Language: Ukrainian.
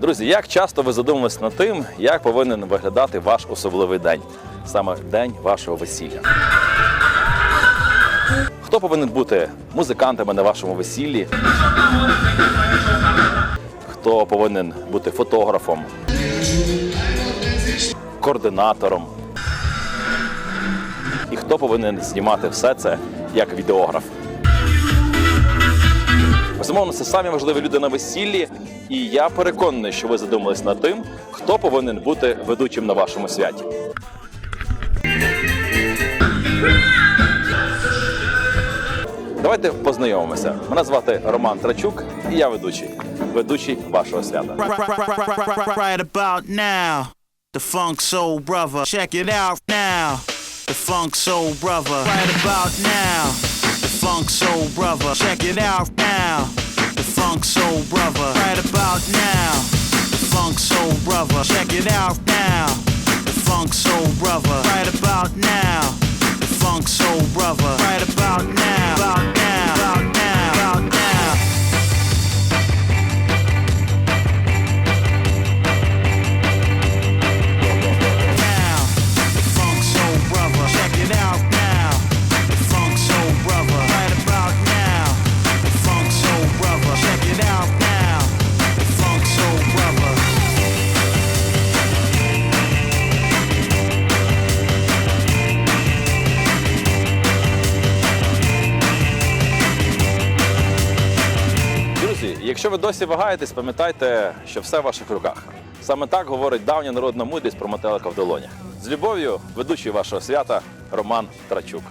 Друзі, як часто ви задумувались над тим, як повинен виглядати ваш особливий день, саме день вашого весілля? Хто повинен бути музикантами на вашому весіллі? Хто повинен бути фотографом, координатором? І хто повинен знімати все це як відеограф? Безумовно, це самі важливі люди на весіллі, і я переконаний, що ви задумались над тим, хто повинен бути ведучим на вашому святі. Давайте познайомимося. Мене звати Роман Трачук, і я ведучий, ведучий вашого свята. right, about now. The Funk Soul Brother. Check it out now. The Funk Soul Brother. Right about now. Funk Soul Brother. Check it out now. The Funk Soul Brother. Right about now. The Funk Soul Brother. Check it out now. The Funk Soul Brother. Right about now. The Funk Soul Якщо ви досі вагаєтесь, пам'ятайте, що все в ваших руках. Саме так говорить давня народна мудрість про метелика в долонях. З любов'ю, ведучий вашого свята Роман Трачук.